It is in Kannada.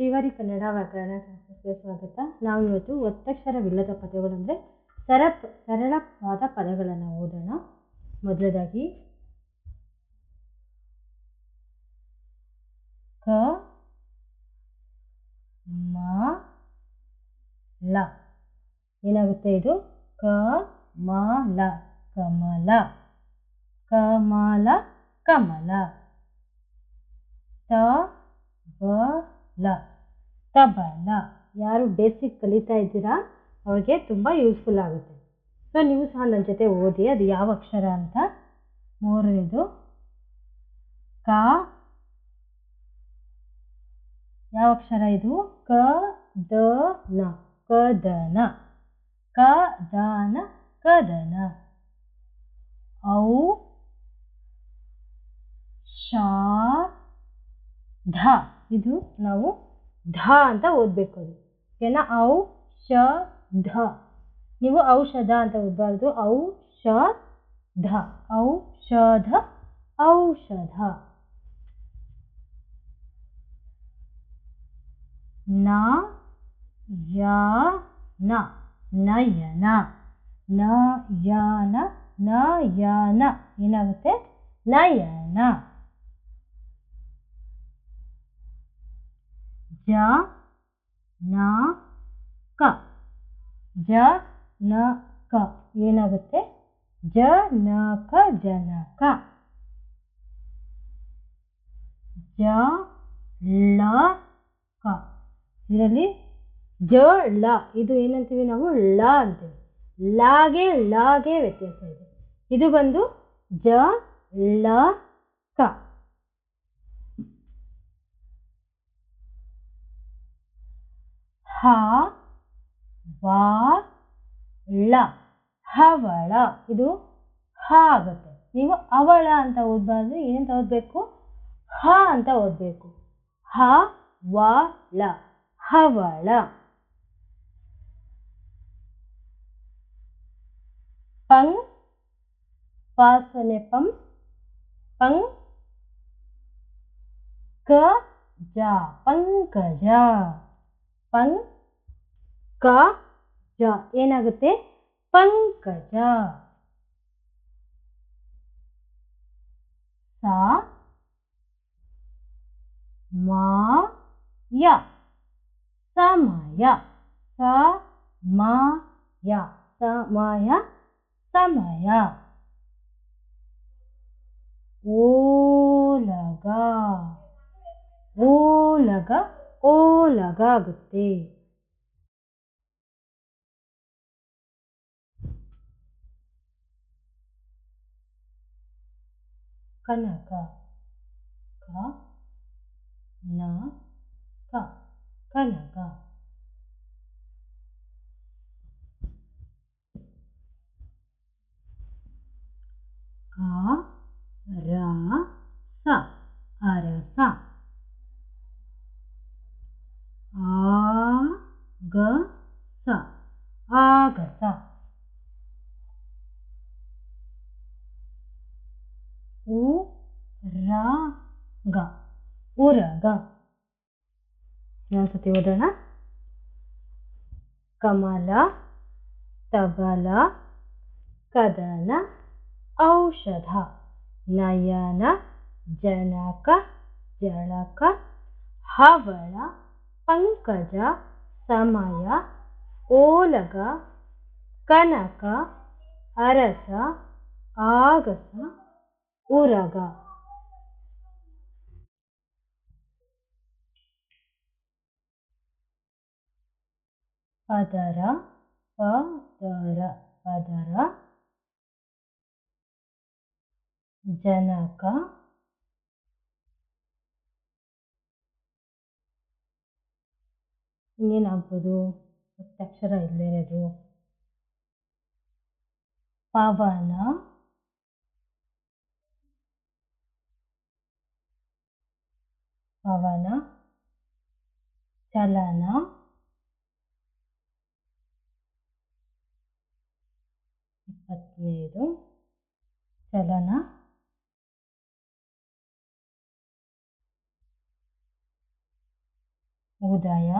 ಶ್ರೀವಾರಿ ಕನ್ನಡ ವ್ಯಾಕರಣ ಕ್ಲಾಸಸ್ಗೆ ಸ್ವಾಗತ. ನಾವು ಇವತ್ತು ಒತ್ತಕ್ಷರವಿಲ್ಲದ ಪದಗಳು ಅಂದರೆ ಸರ ಸರಳವಾದ ಪದಗಳನ್ನು ಓದೋಣ. ಮೊದಲದಾಗಿ ಕ, ಮ, ಲ. ಏನಾಗುತ್ತೆ ಇದು? ಕ ಮ ಲ ಕಮಲ. ಕಮಲ ಕಮಲ. ತ ಲ. ತಬಲ. ಯಾರು ಬೇಸಿಕ್ ಕಲಿತಾ ಇದ್ದೀರಾ, ಅವ್ರಿಗೆ ತುಂಬ ಯೂಸ್ಫುಲ್ ಆಗುತ್ತೆ. ಸೊ ನೀವು ಸಹ ನನ್ನ ಜೊತೆ ಓದಿ, ಅದು ಯಾವ ಅಕ್ಷರ ಅಂತ. ಮೂರನೇದು, ಕ. ಯಾವ ಅಕ್ಷರ ಇದು? ಕ, ದ, ನ. ಕದನ. ಕದನ ಕದನ. ಔ ಶಾ ಧ. ಇದು ನಾವು ಧ ಅಂತ ಓದಬೇಕು ಅದು. ಓಕೆನಾ? ಔ ಶ ಧ ನೀವು ಔಷಧ ಅಂತ ಓದಬಾರ್ದು. ಔ ಶ ಧ ಔಷಧ. ಔಷಧ. ನ, ಯ, ನ, ನಯನ. ನಯನ ನಯನ. ಏನಾಗುತ್ತೆ? ನಯನ. ಜ, ನ, ಕ. ಜ, ನ, ಕ. ಏನಾಗುತ್ತೆ? ಜ, ನ, ಕ ಜನಕ ಜ ಲ ಕ. ಇದರಲ್ಲಿ ಜ ಲ ಇದು ಏನಂತೀವಿ ನಾವು? ಳ ಅಂತೀವಿ. ಲಾಗೆ ಲಾಗೆ ವ್ಯತ್ಯಾಸ ಇದೆ. ಇದು ಬಂದು ಜ, ಳ, ಕ. ಹ, ವ, ಳ, ಹವಳ. ಇದು ಹ ಆಗುತ್ತೆ. ನೀವು ಅವಳ ಅಂತ ಓದಬಾರ್ದು, ಏನಂತ ಓದಬೇಕು? ಹ ಅಂತ ಓದಬೇಕು. ಹ, ವ, ಳ, ಹವಳ. ಪಂ, ಪಾಸನೆ ಪಂ ಪಂ, ಕ, ಜ, ಪಂಕಜ. ಪಂ ಕ ಜ. ಏನಾಗುತ್ತೆ? ಪಂಕಜ. ಸ ಮ ಯ. ಸಮಯ. ಸಮಯ. ಸಮಯ. ಸಮಯ. ಓಲಗ. ಓಲಗ. ಓಲಗ ಆಗುತ್ತೆ ಕನಕ ಕ ನ ಕ ಕನಕ ಆ ರ ಸ ಅರಸ ಆ ಗ ಸ ಆಗಸ ಉ ರ ಗ ಉರಗ ಇನ್ನೊಂದ್ಸತಿ ಓದೋಣ ಕಮಲ ತಬಲ ಕದನ ಔಷಧ ನಯನ ಜನಕ ಜಳಕ ಹವಳ ಪಂಕಜ ಸಮಯ ಓಲಗ ಕನಕ ಅರಸ ಆಗಸ ಉರಗ. ಪದರ ಪದರ ಪದರ. ಜನಕ ಇನ್ನೇನಾಗ್ಬೋದು ಅಕ್ಷರ ಇಲ್ಲದೇ ಇರೋದು. పవన పవన చలన ఇప్పత్మూడు చలన ఉదయ